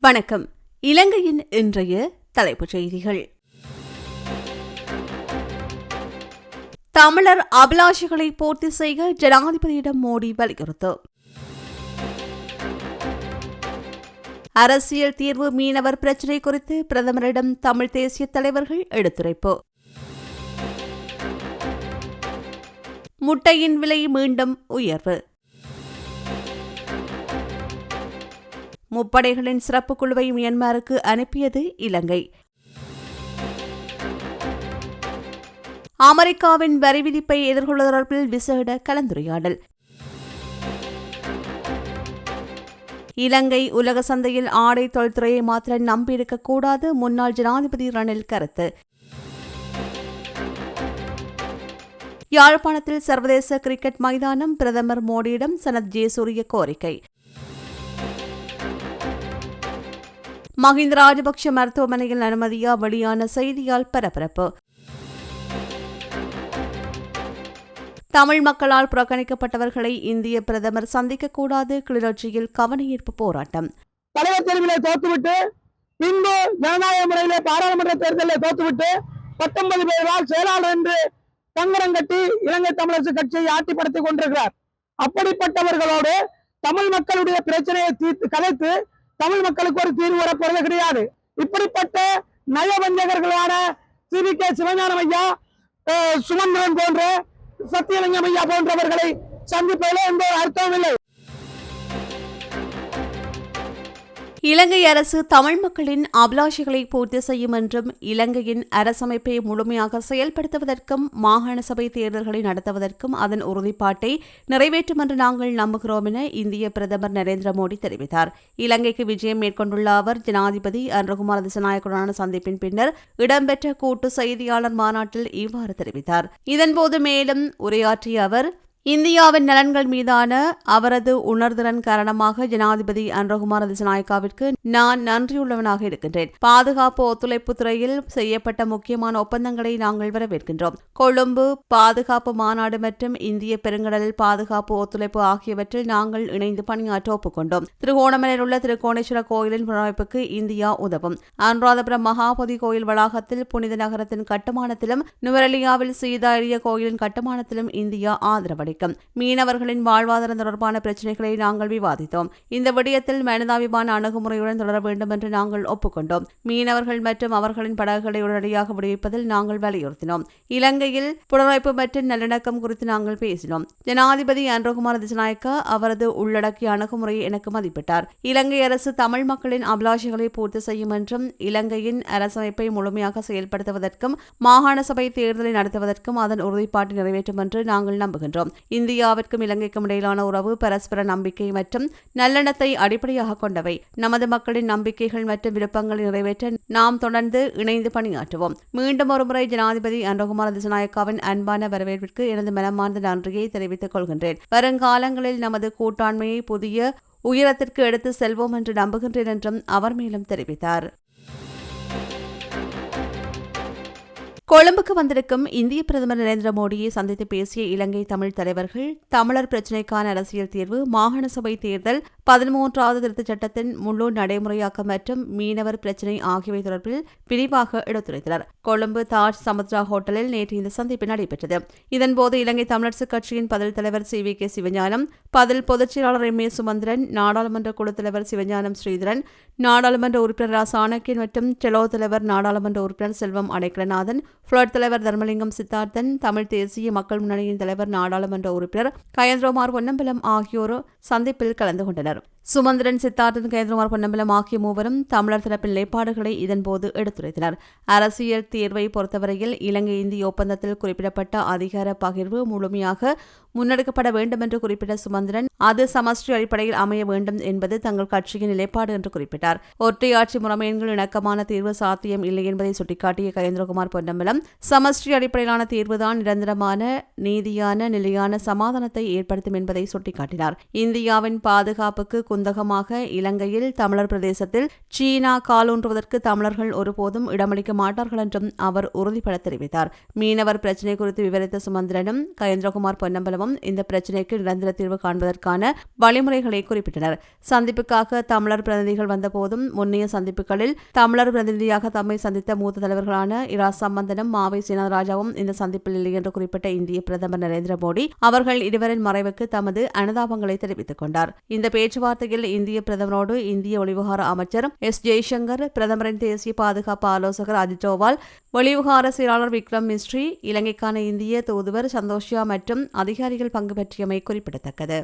வணக்கம். இலங்கையின் இன்றைய தலைப்புச் செய்திகள். தமிழர் அபிலாஷைகளை பூர்த்தி செய்ய ஜனாதிபதியிடம் மோடி வலியுறுத்து. அரசியல் தீர்வு மீனவர் பிரச்சினை குறித்து பிரதமரிடம் தமிழ் தேசிய தலைவர்கள் எடுத்துரைப்பு. முட்டையின் விலை மீண்டும் உயர்வு. முப்படைகளின் சிறப்பு குழுவை மியான்மருக்கு அனுப்பியது இலங்கை. அமெரிக்காவின் வரி விதிப்பை எதிர்கொள்ள தொடர்பில் விசேட கலந்துரையாடல். இலங்கை உலக சந்தையில் ஆடை தொழில்துறையை மாத்திர நம்பியிருக்கக்கூடாது முன்னாள் ஜனாதிபதி ரணில் கருத்து. யாழ்ப்பாணத்தில் சர்வதேச கிரிக்கெட் மைதானம் பிரதமர் மோடியிடம் சனத் ஜேசூரிய கோரிக்கை. மஹிந்த ராஜபக்ஷ மருத்துவமனையில் அனுமதியா வெளியான செய்தியால் பரபரப்பு. தமிழ் மக்களால் புறக்கணிக்கப்பட்டவர்களை இந்திய பிரதமர் சந்திக்கக்கூடாது கிளிநொச்சியில் கவனஈர்ப்பு போராட்டம். தலைவர் தேர்விலே தோத்துவிட்டு பின்பு ஜனநாயக முறையிலே பாராளுமன்ற தேர்தலில் தோத்துவிட்டு பத்தொன்பது பேரால் செயலாளர் என்று தங்கரம் கட்டி இலங்கை தமிழரசு கட்சியை ஆட்டிப்படுத்திக் கொண்டிருக்கிறார். அப்படிப்பட்டவர்களோடு தமிழ் மக்களுடைய பிரச்சனையை தீர்த்து கலைத்து தமிழ் மக்களுக்கு ஒரு தீர்வு வரப்போறது கிடையாது. இப்படிப்பட்ட நயவஞ்சகர்களான சி. கே. சிவஞானம் ஐயா சுமந்திரன் போன்ற சத்தியலிங்கம் ஐயா போன்றவர்களை சந்திப்பதில் எந்த அர்த்தமும் இல்லை. இலங்கை அரசு தமிழ் மக்களின் அபிலாஷைகளை பூர்த்தி செய்யும் என்றும் இலங்கையின் அரசமைப்பை முழுமையாக செயல்படுத்துவதற்கும் மாகாண சபை தேர்தல்களை நடத்துவதற்கும் அதன் உறுதிப்பாட்டை நிறைவேற்றும் என்று நாங்கள் நம்புகிறோம் என இந்திய பிரதமர் நரேந்திர மோடி தெரிவித்தார். இலங்கைக்கு விஜயம் மேற்கொண்டுள்ள அவர் ஜனாதிபதி அன்றகுமார் திசநாயக்குடனான சந்திப்பின் பின்னர் இடம்பெற்ற கூட்டு செய்தியாளர் மாநாட்டில் இவ்வாறு தெரிவித்தார். இதன்போது மேலும் உரையாற்றிய அவர் இந்தியாவின் நலன்கள் மீதான அவரது உணர்திறன் காரணமாக ஜனாதிபதி அன்றகுமார் திசநாயக்காவிற்கு நான் நன்றியுள்ளவனாக இருக்கின்றேன். பாதுகாப்பு ஒத்துழைப்பு துறையில் செய்யப்பட்ட முக்கியமான ஒப்பந்தங்களை நாங்கள் வரவேற்கின்றோம். கொழும்பு பாதுகாப்பு மாநாடு மற்றும் இந்திய பெருங்கடலில் பாதுகாப்பு ஒத்துழைப்பு ஆகியவற்றில் நாங்கள் இணைந்து பணியாற்ற ஒப்புக்கொண்டோம். திருகோணமலையில் உள்ள திருக்கோணேஸ்வர கோயிலின் புனரமைப்புக்கு இந்தியா உதவும். அனுராதபுரம் மகாபதி கோயில் வளாகத்தில் புனித நகரத்தின் கட்டுமானத்திலும் நுவரெலியாவில் சீதாரிய கோயிலின் கட்டுமானத்திலும் இந்தியா ஆதரவளிக்கும். மீனவர்களின் வாழ்வாதாரம் தொடர்பான பிரச்சினைகளை நாங்கள் விவாதித்தோம். இந்த விடயத்தில் மனிதாபிமான அணுகுமுறையுடன் தொடர வேண்டும் என்று நாங்கள் ஒப்புக்கொண்டோம். மீனவர்கள் மற்றும் அவர்களின் படகுகளை உடனடியாக விடுவிப்பதில் நாங்கள் வலியுறுத்தினோம். இலங்கையில் புனரமைப்பு மற்றும் நல்லிணக்கம் குறித்து நாங்கள் பேசினோம். ஜனாதிபதி அன்றகுமார் திசநாயக்கா அவரது உள்ளடக்கிய அணுகுமுறையை எனக்கு மதிப்பிட்டார். இலங்கை அரசு தமிழ் மக்களின் அபிலாஷைகளை பூர்த்தி செய்யும் என்றும் இலங்கையின் அரசமைப்பை முழுமையாக செயல்படுத்துவதற்கும் மாகாண சபை தேர்தலை நடத்துவதற்கும் அதன் உறுதிப்பாட்டை நிறைவேற்றும் என்று நாங்கள் நம்புகின்றோம். இந்தியாவிற்கும் இலங்கைக்கும் இடையிலான உறவு பரஸ்பர நம்பிக்கை மற்றும் நல்லெண்ணத்தை அடிப்படையாக கொண்டவை. நமது மக்களின் நம்பிக்கைகள் மற்றும் விருப்பங்களை நிறைவேற்ற நாம் தொடர்ந்து இணைந்து பணியாற்றுவோம். மீண்டும் ஒருமுறை ஜனாதிபதி அன்றகுமார் திசநாயக்காவின் அன்பான வரவேற்பிற்கு எனது மனமார்ந்த நன்றியை தெரிவித்துக் கொள்கின்றேன். வருங்காலங்களில் நமது கூட்டாண்மையை புதிய உயரத்திற்கு எடுத்து செல்வோம் என்று நம்புகின்றேன் என்றும் அவர் மேலும் தெரிவித்தார். கொழும்புக்கு வந்திருக்கும் இந்திய பிரதமர் நரேந்திர மோடியை சந்தித்து பேசிய இலங்கை தமிழ் தலைவர்கள் தமிழர் பிரச்சினைக்கான அரசியல் தீர்வு மாகாண சபை தேர்தல் பதிமூன்றாவது திருத்தச் சட்டத்தின் முழு நடைமுறையாக்கம் மற்றும் மீனவர் பிரச்சினை ஆகியவை தொடர்பில் விரிவாக எடுத்துரைத்தனர். கொழும்பு தாஜ் சமுத்ரா ஹோட்டலில் நேற்று இந்த சந்திப்பு நடைபெற்றது. இதன்போது இலங்கை தமிழரசுக் கட்சியின் பதில் தலைவர் சி வி கே சிவஞானம் பதில் பொதுச் செயலாளர் எம் ஏ சுமந்திரன் நாடாளுமன்ற குழு தலைவர் சிவஞானம் ஸ்ரீதரன் நாடாளுமன்ற உறுப்பினர் ரா சாணக்கியன் மற்றும் டெலோ தலைவர் நாடாளுமன்ற உறுப்பினர் செல்வம் அடைக்கலநாதன் புளட் தலைவர் தர்மலிங்கம் சித்தார்த்தன் தமிழ் தேசிய மக்கள் முன்னணியின் தலைவர் நாடாளுமன்ற உறுப்பினர் கயந்திரகுமார் பொன்னம்பலம் ஆகியோர் சந்திப்பில் கலந்து கொண்டனர். சுமந்திரன் சித்தார்த்தன் கயந்திரகுமார் பொன்னம்பலம் ஆகிய மூவரும் தமிழர் தரப்பின் நிலைப்பாடுகளை இதன்போது எடுத்துரைத்தனர். அரசியல் தீர்வை பொறுத்தவரையில் இலங்கை இந்திய ஒப்பந்தத்தில் குறிப்பிடப்பட்ட அதிகார பகிர்வு முழுமையாக முன்னெடுக்கப்பட வேண்டும் என்று குறிப்பிட்ட சுமந்திரன் அது சமஸ்டி அடிப்படையில் அமைய வேண்டும் என்பது தங்கள் கட்சியின் நிலைப்பாடு என்று குறிப்பிட்டார். ஒற்றையாட்சி முறைமையின் இணக்கமான தீர்வு சாத்தியம் இல்லை என்பதை சுட்டிக்காட்டிய கயேந்திரகுமார் பொன்னம்பலம் சமஸ்டி அடிப்படையிலான தீர்வுதான் நிரந்தரமான நீதியான நிலையான சமாதானத்தை ஏற்படுத்தும் என்பதை சுட்டிக்காட்டினார். இந்தியாவின் பாதுகாப்புக்கு குந்தகமாக இலங்கையில் தமிழர் பிரதேசத்தில் சீனா காலூன்றுவதற்கு தமிழர்கள் ஒருபோதும் இடமளிக்க மாட்டார்கள் என்றும் அவர் உறுதிபட தெரிவித்தார். மீனவர் பிரச்சினை குறித்து விவரித்த சுமந்திரனும் கயேந்திரகுமார் பொன்னம்பலமும் ராஜாவும் இந்த பிரச்சினைக்கு நிரந்தர தீர்வு காண்பதற்கான வழிமுறைகளை குறிப்பிட்டனர். சந்திப்புக்காக தமிழர் பிரதிநிதிகள் வந்தபோதும் முன்னைய சந்திப்புகளில் தமிழர் பிரதிநிதியாக தம்மை சந்தித்த மூத்த தலைவர்களான இரா சம்பந்தனும் மாவை சீனராஜாவும் இந்த சந்திப்பில் இல்லை என்று குறிப்பிட்ட இந்திய பிரதமர் நரேந்திர மோடி அவர்கள் இருவரின் மறைவுக்கு தமது அனுதாபங்களை தெரிவித்துக் கொண்டார். இந்த பேச்சுவார்த்தையில் இந்திய பிரதமரோடு இந்திய வெளிவிவகார அமைச்சர் எஸ் ஜெய்சங்கர் பிரதமரின் தேசிய பாதுகாப்பு ஆலோசகர் அஜித் டோவால் வெளிவிவகார செயலாளர் விக்ரம் மிஸ்ரி இலங்கைக்கான இந்திய தூதுவர் சந்தோஷியா மற்றும் அதிகாரி அதிகாரிகள் பங்கு பற்றியமை குறிப்பிடத்தக்கது.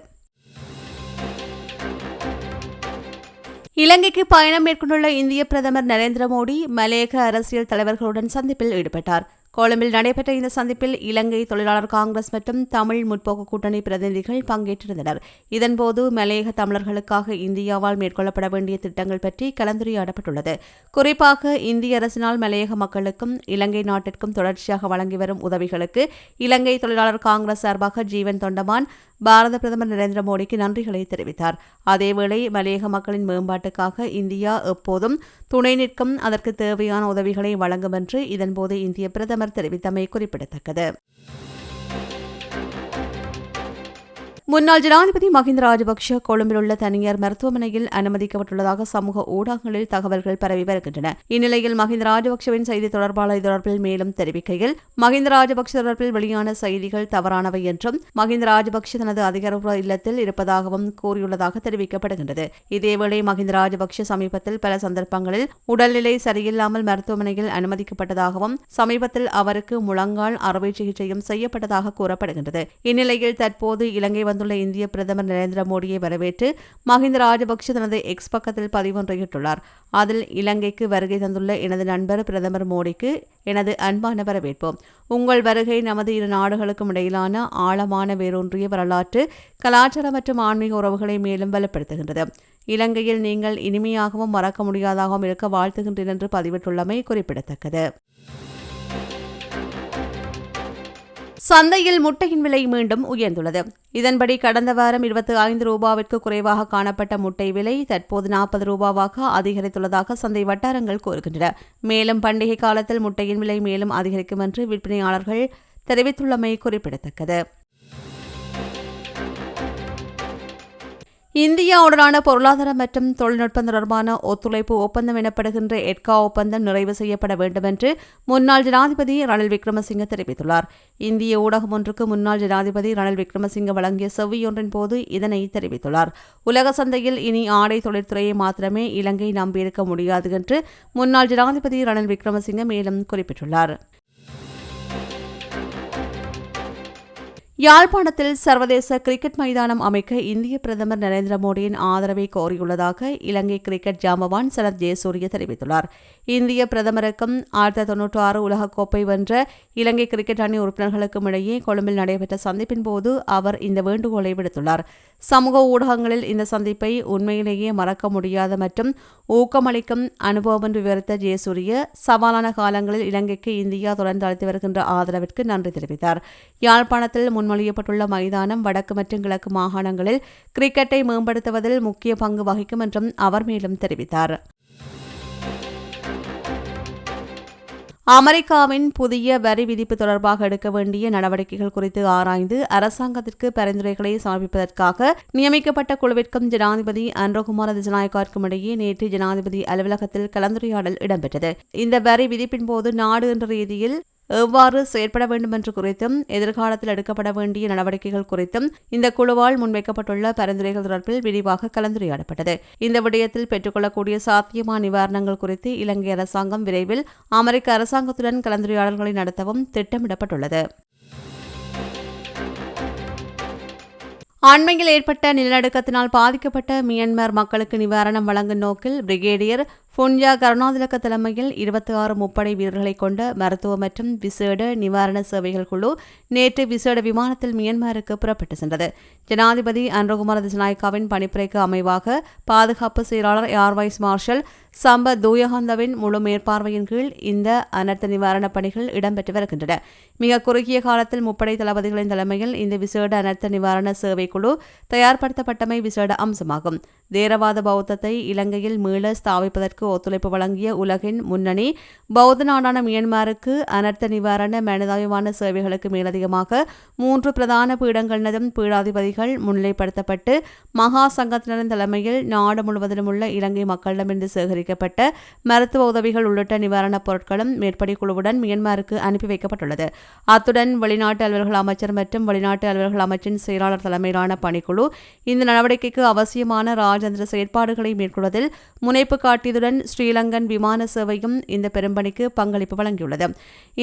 இலங்கைக்கு பயணம் மேற்கொண்டுள்ள இந்திய பிரதமர் நரேந்திர மோடி மலையக அரசியல் தலைவர்களுடன் சந்திப்பில் ஈடுபட்டார். கொழும்பில் நடைபெற்ற இந்த சந்திப்பில் இலங்கை தொழிலாளர் காங்கிரஸ் மற்றும் தமிழ் முற்போக்கு கூட்டணி பிரதிநிதிகள் பங்கேற்றிருந்தனர். இதன்போது மலையக தமிழர்களுக்காக இந்தியாவால் மேற்கொள்ளப்பட வேண்டிய திட்டங்கள் பற்றி கலந்துரையாடப்பட்டுள்ளது. குறிப்பாக இந்திய அரசினால் மலையக மக்களுக்கும் இலங்கை நாட்டிற்கும் தொடர்ச்சியாக வழங்கி வரும் உதவிகளுக்கு இலங்கை தொழிலாளர் காங்கிரஸ் சார்பாக ஜீவன் தொண்டமான் பாரத பிரதமர் நரேந்திர மோடிக்கு நன்றிகளை தெரிவித்தார். அதேவேளை மலையக மக்களின் மேம்பாட்டுக்காக இந்தியா எப்போதும் துணை நிற்கும். அதற்கு தேவையான உதவிகளை வழங்கும் என்று இதன்போது இந்திய பிரதமர் தெரிவித்தமை குறிப்பிடத்தக்கது. முன்னாள் ஜனாதிபதி மஹிந்த ராஜபக்ஷ கொழும்பில் உள்ள தனியார் மருத்துவமனையில் அனுமதிக்கப்பட்டுள்ளதாக சமூக ஊடகங்களில் தகவல்கள் பரவி வருகின்றன. இந்நிலையில் மஹிந்த ராஜபக்ஷவின் செய்தி தொடர்பாளர் தொடர்பில் மேலும் தெரிவிக்கையில் மஹிந்த ராஜபக்ஷ தொடர்பில் வெளியான செய்திகள் தவறானவை என்றும் மஹிந்த ராஜபக்ஷ தனது அதிகாரப்பூர்வ இல்லத்தில் இருப்பதாகவும் கூறியுள்ளதாக தெரிவிக்கப்படுகின்றது. இதேவேளை மஹிந்த ராஜபக்ஷ சமீபத்தில் பல சந்தர்ப்பங்களில் உடல்நிலை சரியில்லாமல் மருத்துவமனையில் அனுமதிக்கப்பட்டதாகவும் சமீபத்தில் அவருக்கு முழங்கால் அறுவை சிகிச்சையும் செய்யப்பட்டதாக கூறப்படுகின்றது. இந்நிலையில் தற்போது இலங்கை வந்துள்ள இந்திய பிரதமர் நரேந்திர மோடியை வரவேற்று மஹிந்த ராஜபக்ஷ தனது எக்ஸ் பக்கத்தில் பதிவொன்றையிட்டுள்ளார். அதில் இலங்கைக்கு வருகை தந்துள்ள எனது நண்பர் பிரதமர் மோடிக்கு எனது அன்பான வரவேற்பு உங்கள் வருகை நமது இரு நாடுகளுக்கும் இடையிலான ஆழமான வேரூன்றிய வரலாற்று கலாச்சார மற்றும் ஆன்மீக உறவுகளை மேலும் வலுப்படுத்துகின்றது. இலங்கையில் நீங்கள் இனிமையாகவும் மறக்க முடியாதாகவும் இருக்க வாழ்த்துகின்றேன் என்று பதிவிட்டுள்ளமை குறிப்பிடத்தக்கது. சந்தையில் முட்டையின் விலை மீண்டும் உயர்ந்துள்ளது. இதன்படி கடந்த வாரம் இருபத்தி ஐந்து ரூபாவிற்கு குறைவாக காணப்பட்ட முட்டை விலை தற்போது நாற்பது ரூபாவாக அதிகரித்துள்ளதாக சந்தை வட்டாரங்கள் கூறுகின்றன. மேலும் பண்டிகை காலத்தில் முட்டையின் விலை மேலும் அதிகரிக்கும் என்று விற்பனையாளர்கள் தெரிவித்துள்ளமை குறிப்பிடத்தக்கது. இந்தியாவுடனான பொருளாதார மற்றும் தொழில்நுட்பம் தொடர்பான ஒத்துழைப்பு ஒப்பந்தம் எனப்படுகின்ற எட்கா ஒப்பந்தம் நிறைவு செய்யப்பட வேண்டும் என்று முன்னாள் ஜனாதிபதி ரணில் விக்ரமசிங்க தெரிவித்துள்ளார். இந்திய ஊடகம் ஒன்றுக்கு முன்னாள் ஜனாதிபதி ரணில் விக்ரமசிங்க வழங்கிய செவ்வியொன்றின் போது இதனை தெரிவித்துள்ளார். உலக சந்தையில் இனி ஆடை தொழிற்துறையை மாத்திரமே இலங்கை நம்பியிருக்க முடியாது என்று முன்னாள் ஜனாதிபதி ரணில் விக்ரமசிங்க மேலும் குறிப்பிட்டுள்ளார். யாழ்ப்பாணத்தில் சர்வதேச கிரிக்கெட் மைதானம் அமைக்க இந்திய பிரதமர் நரேந்திர மோடியின் ஆதரவை கோரியுள்ளதாக இலங்கை கிரிக்கெட் ஜாம்பவான் சரத் ஜெயசூரிய தெரிவித்துள்ளார். இந்திய பிரதமருக்கும் ஆயிரத்தி தொன்னூற்றி ஆறு உலகக்கோப்பை வென்ற இலங்கை கிரிக்கெட் அணி உறுப்பினர்களுக்கும் இடையே கொழும்பில் நடைபெற்ற சந்திப்பின் போது அவர் இந்த வேண்டுகோளை விடுத்துள்ளார். சமூக ஊடகங்களில் இந்த சந்திப்பை உண்மையிலேயே மறக்க முடியாத மற்றும் ஊக்கமளிக்கும் அனுபவம் என்று விவரித்த ஜெயசூரிய சவாலான காலங்களில் இலங்கைக்கு இந்தியா தொடர்ந்து அளித்து வருகின்ற ஆதரவிற்கு நன்றி தெரிவித்தார். யாழ்ப்பாணத்தில் முன்மொழியப்பட்டுள்ள மைதானம் வடக்கு மற்றும் கிழக்கு மாகாணங்களில் கிரிக்கெட்டை மேம்படுத்துவதில் முக்கிய பங்கு வகிக்கும் என்றும் அவர் மேலும் தெரிவித்தார். அமெரிக்காவின் புதிய வரி விதிப்பு தொடர்பாக எடுக்க வேண்டிய நடவடிக்கைகள் குறித்து ஆராய்ந்து அரசாங்கத்திற்கு பரிந்துரைகளை சமர்ப்பிப்பதற்காக நியமிக்கப்பட்ட குழுவிற்கும் ஜனாதிபதி அன்ரோகுமார் திசநாயக்காருக்கும் இடையே நேற்று ஜனாதிபதி அலுவலகத்தில் கலந்துரையாடல் இடம்பெற்றது. இந்த வரி விதிப்பின் போது நாடு என்ற ரீதியில் எவ்வாறு செயற்பட வேண்டும் என்று குறித்தும் எதிர்காலத்தில் எடுக்கப்பட வேண்டிய நடவடிக்கைகள் குறித்தும் இந்த குழுவால் முன்வைக்கப்பட்டுள்ள பரிந்துரைகள் தொடர்பில் விரிவாக கலந்துரையாடப்பட்டது. இந்த விடயத்தில் பெற்றுக்கொள்ளக்கூடிய சாத்தியமான நிவாரணங்கள் குறித்து இலங்கை அரசாங்கம் விரைவில் அமெரிக்க அரசாங்கத்துடன் கலந்துரையாடல்களை நடத்தவும் திட்டமிடப்பட்டுள்ளது. அண்மையில் ஏற்பட்ட நிலநடுக்கத்தினால் பாதிக்கப்பட்ட மியான்மர் மக்களுக்கு நிவாரணம் வழங்கும் நோக்கில் பிரிகேடியர் புன்யா கருணாதிலக்க தலைமையில் இருபத்தி ஆறு முப்படை வீரர்களை கொண்ட மருத்துவ மற்றும் விசேட நிவாரண சேவைகள் குழு நேற்று விசேட விமானத்தில் மியான்மருக்கு புறப்பட்டு சென்றது. ஜனாதிபதி அன்ரகுமார் திசநாயக்காவின் பணிப்புரைக்கு அமைவாக பாதுகாப்பு செயலாளர் ஏர்வைஸ் மார்ஷல் சம்ப தூயகாந்தவின் முழு மேற்பார்வையின் கீழ் இந்த அனர்த்த நிவாரணப் பணிகள் இடம்பெற்று வருகின்றன. மிக குறுகிய காலத்தில் முப்படை தளபதிகளின் தலைமையில் இந்த விசேட அனர்த்த நிவாரண சேவைக்குழு தயார்படுத்தப்பட்டமை விசேட அம்சமாகும். தேரவாத பௌத்தத்தை இலங்கையில் மீள ஸ்தாபிப்பதற்கு ஒத்துழைப்பு வழங்கிய உலகின் முன்னணி பௌத்த நாடான மியன்மாருக்கு அனர்த்த நிவாரண மனிதாபிமான சேவைகளுக்கு மேலதிகமாக மூன்று பிரதான பீடங்களினதும் பீடாதிபதிகள் முன்னிலைப்படுத்தப்பட்டு மகா சங்கத்தினரின் தலைமையில் நாடு முழுவதிலும் உள்ள இலங்கை மக்களிடமிருந்து சேகரிக்கப்பட்ட மருத்துவ உதவிகள் உள்ளிட்ட நிவாரணப் பொருட்களும் மேற்படி குழுவுடன் மியன்மாருக்கு அனுப்பி வைக்கப்பட்டுள்ளது. அத்துடன் வெளிநாட்டு அலுவல்கள் அமைச்சர் மற்றும் வெளிநாட்டு அலுவல்கள் அமைச்சின் செயலாளர் தலைமையிலான பணிக்குழு இந்த நடவடிக்கைக்கு அவசியமான ராஜதந்திர செயற்பாடுகளை மேற்கொள்வதில் முனைப்பு காட்டியதுடன் ஸ்ரீலங்கன் விமான சேவையும் இந்த பெரும்பணிக்கு பங்களிப்பு வழங்கியுள்ளது.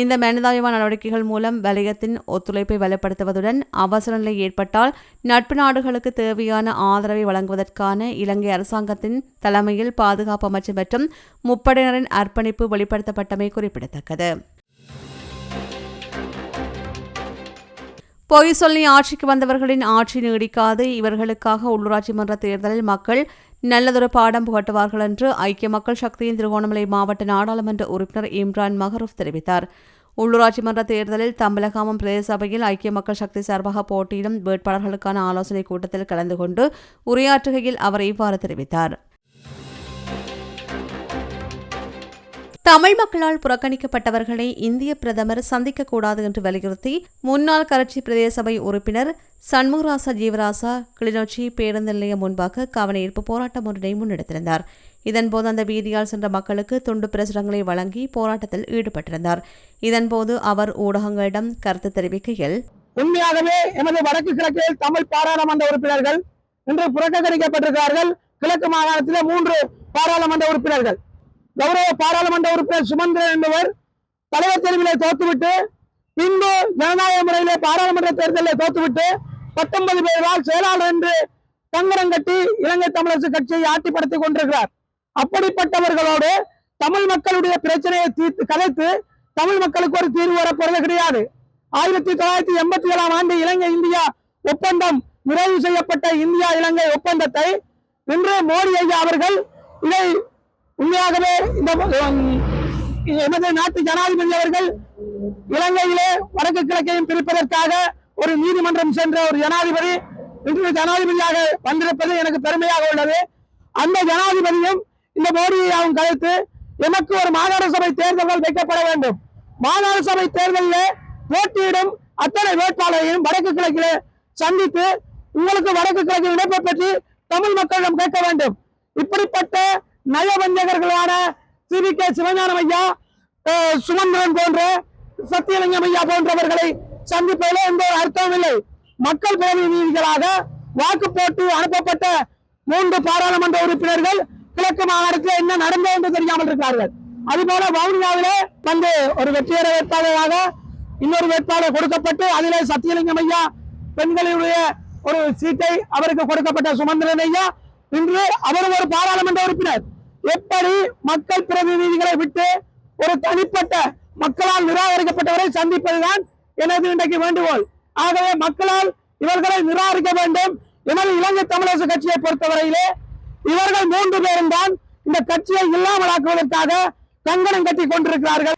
இந்த மனிதாபிமான நடவடிக்கைகள் மூலம் வலயத்தின் ஒத்துழைப்பை வலுப்படுத்துவதுடன் அவசர நிலை ஏற்பட்டால் நட்பு நாடுகளுக்கு தேவையான ஆதரவை வழங்குவதற்கான இலங்கை அரசாங்கத்தின் தலைமையில் பாதுகாப்பு அமைச்சர் அமைச்சு மற்றும் முப்படையினரின் அர்ப்பணிப்பு வெளிப்படுத்தப்பட்டமை குறிப்பிடத்தக்கது. பொய் சொல்லி ஆட்சிக்கு வந்தவர்களின் ஆட்சி நீடிக்காது. இவர்களுக்காக உள்ளூராட்சி மன்ற தேர்தலில் மக்கள் நல்லதொரு பாடம் புகட்டுவார்கள் என்று ஐக்கிய மக்கள் சக்தியின் திருகோணமலை மாவட்ட நாடாளுமன்ற உறுப்பினர் இம்ரான் மஹரூப் தெரிவித்தார். உள்ளூராட்சி மன்ற தேர்தலில் தம்பலகாமம் பிரதேச சபையில் ஐக்கிய மக்கள் சக்தி சார்பாக போட்டியிடும் வேட்பாளர்களுக்கான ஆலோசனைக் கூட்டத்தில் கலந்து கொண்டு உரையாற்றுகையில் அவர் இவ்வாறு தெரிவித்தார். தமிழ் மக்களால் புறக்கணிக்கப்பட்டவர்களை இந்திய பிரதமர் சந்திக்கக்கூடாது என்று வலியுறுத்தி முன்னாள் கரட்சி பிரதேச சபை உறுப்பினர் சண்முகராசா ஜீவராசா கிளிநொச்சி பேருந்து நிலையம் முன்பாக கவனஈர்ப்பு போராட்டம் ஒன்றினை முன்னெடுத்திருந்தார். இதன்போது அந்த வீதியால் சென்ற மக்களுக்கு துண்டு பிரசுரங்களை வழங்கி போராட்டத்தில் ஈடுபட்டிருந்தார். இதன்போது அவர் ஊடகங்களிடம் கருத்து தெரிவிக்கையில் உண்மையாகவே எமது வடக்கு கிழக்கில் தமிழ் பாராளுமன்ற உறுப்பினர்கள் இன்று புறக்கணிக்கப்பட்டிருக்கிறார்கள். கிழக்கு மாகாணத்திலே மூன்று பாராளுமன்ற உறுப்பினர்கள். கௌரவ பாராளுமன்ற உறுப்பினர் சுமந்திரன் என்பவர் தலைவர் தேர்விலே தோத்துவிட்டு பின்பு ஜனநாயக முறையிலே பாராளுமன்ற தேர்தலில் தோத்துவிட்டு பத்தொன்பது பேரால் செயலாளர் என்று தங்கரம் கட்டி இலங்கை தமிழரசு கட்சியை ஆட்டிப்படுத்திக் கொண்டிருக்கிறார். அப்படிப்பட்டவர்களோடு தமிழ் மக்களுடைய பிரச்சனையை தீர்த்து கலைத்து தமிழ் மக்களுக்கு ஒரு தீர்வு வரப்போறது கிடையாது. ஆயிரத்தி தொள்ளாயிரத்தி எண்பத்தி ஏழாம் ஆண்டு இலங்கை இந்தியா ஒப்பந்தம் நிறைவு செய்யப்பட்ட இந்தியா இலங்கை ஒப்பந்தத்தை இன்று மோடி ஐயா அவர்கள் இதை உண்மையாகவே இந்த எமது நாட்டு ஜனாதிபதி அவர்கள் இலங்கையிலே வடக்கு கிழக்கையும் பிரிப்பதற்காக ஒரு நீதிமன்றம் சென்ற ஒரு ஜனாதிபதி இன்று ஜனாதிபதியாக வந்திருப்பது எனக்கு பெருமையாக உள்ளது. அந்த ஜனாதிபதியும் இந்த மோடியாவும் கலைத்து எமக்கு ஒரு மாகாண சபை தேர்தல்கள் வைக்கப்பட வேண்டும். மாகாண சபை தேர்தலில் போட்டியிடும் அத்தனை வேட்பாளரையும் வடக்கு கிழக்கிலே சந்தித்து உங்களுக்கு வடக்கு கிழக்கில் இணைப்பை பற்றி தமிழ் மக்களிடம் கேட்க வேண்டும். இப்படிப்பட்ட நயவஞ்சகர்களான சி. கே. சிவஞானம் ஐயா சுமந்திரன் போன்ற சத்தியலிங்கம் ஐயா போன்றவர்களை சந்திப்பதில் எந்த ஒரு அர்த்தமும் இல்லை. மக்கள் பிரதிநிதிகளாக வாக்கு போட்டு அனுப்பப்பட்ட மூன்று பாராளுமன்ற உறுப்பினர்கள் கிழக்கு மாகாணத்தில் என்ன நடந்தது என்று தெரியாமல் இருக்கிறார்கள். அதுபோல வவுனியாவிலே வந்து ஒரு வெற்றியர வேட்பாளராக இன்னொரு வேட்பாளர் கொடுக்கப்பட்டு அதிலே சத்தியலிங்கம் ஐயா பெண்களுடைய ஒரு சீட்டை அவருக்கு கொடுக்கப்பட்ட சுமந்திரன் ஐயா இன்று அவர் ஒரு பாராளுமன்ற உறுப்பினர். எப்படி மக்கள் பிரதிநிதிகளை விட்டு ஒரு தனிப்பட்ட மக்களால் நிராகரிக்கப்பட்டவரை சந்திப்பதுதான் எனது இன்றைக்கு வேண்டுகோள். ஆகவே மக்களால் இவர்களை நிராகரிக்க வேண்டும். எனது இலங்கை தமிழரசு கட்சியை பொறுத்தவரையிலே இவர்கள் மூன்று பேரும் தான் இந்த கட்சியை இல்லாமலாக்குவதற்காக கங்கணம் கட்டி கொண்டிருக்கிறார்கள்.